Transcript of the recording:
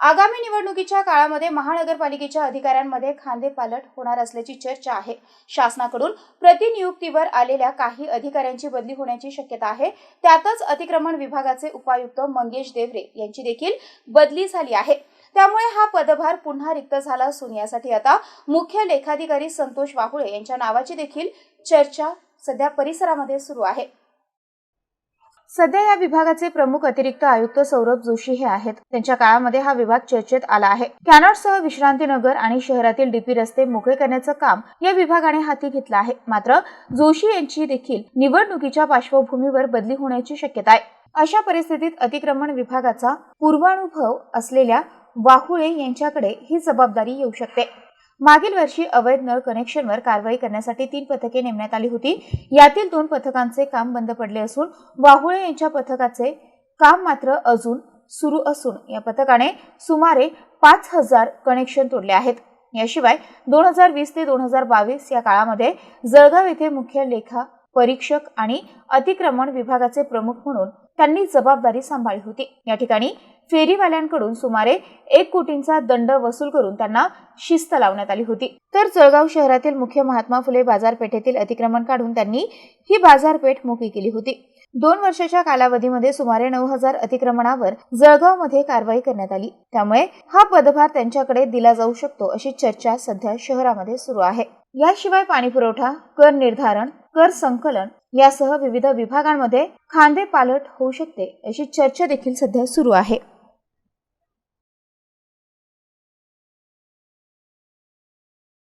आगामी निवडणुकीच्या काळामध्ये महानगरपालिकेच्या अधिकाऱ्यांमध्ये खांदेपालट होणार असल्याची चर्चा आहे. शासनाकडून प्रतिनियुक्तीवर आलेल्या काही अधिकाऱ्यांची बदली होण्याची शक्यता आहे. त्यातच अतिक्रमण विभागाचे उपायुक्त मंगेश देवरे यांची देखील बदली झाली आहे. त्यामुळे हा पदभार पुन्हा रिक्त झाला असून यासाठी आता मुख्य लेखाधिकारी संतोष वाहुळे यांच्या नावाची देखील चर्चा सध्या परिसरामध्ये सुरू आहे. सध्या या विभागाचे प्रमुख अतिरिक्त आयुक्त सौरभ जोशी हे आहेत. त्यांच्या काळामध्ये हा विभाग चर्चेत आला आहे. कॅनॉटसह विश्रांतीनगर आणि शहरातील डीपी रस्ते मोकळे करण्याचं काम या विभागाने हाती घेतलं आहे. मात्र जोशी यांची देखील निवडणुकीच्या पार्श्वभूमीवर बदली होण्याची शक्यता आहे. अशा परिस्थितीत अतिक्रमण विभागाचा पूर्वानुभव असलेल्या वाहुळे यांच्याकडे ही जबाबदारी येऊ शकते. मागील वर्षी अवैध नळ कनेक्शनवर कारवाई करण्यासाठी तीन पथके नेमण्यात आली होती. यातील दोन पथकांचे काम बंद पडले असून वाहुळे यांच्या पथकाचे काम मात्र अजून सुरू असून या पथकाने सुमारे पाच हजार कनेक्शन तोडले आहेत. याशिवाय दोन हजार वीस ते दोन हजार बावीस या काळामध्ये जळगाव येथे मुख्य लेखा परीक्षक आणि अतिक्रमण विभागाचे प्रमुख म्हणून त्यांनी जबाबदारी सांभाळली होती. या ठिकाणी फेरीवाल्यांकडून सुमारे एक कोटींचा दंड वसूल करून त्यांना शिस्त लावण्यात आली होती. तर जळगाव शहरातील मुख्य महात्मा फुले बाजारपेठेतील अतिक्रमण काढून त्यांनी ही बाजारपेठ मोकळी केली होती. दोन वर्षाच्या कालावधीमध्ये सुमारे नऊ हजार अतिक्रमणावर जळगावमध्ये कारवाई करण्यात आली. त्यामुळे हा पदभार त्यांच्याकडे दिला जाऊ शकतो अशी चर्चा सध्या शहरामध्ये सुरू आहे. याशिवाय पाणीपुरवठा कर निर्धारण कर संकलन यासह विविध विभागांमध्ये खांदे पालट होऊ शकते अशी चर्चा देखील सध्या सुरू आहे.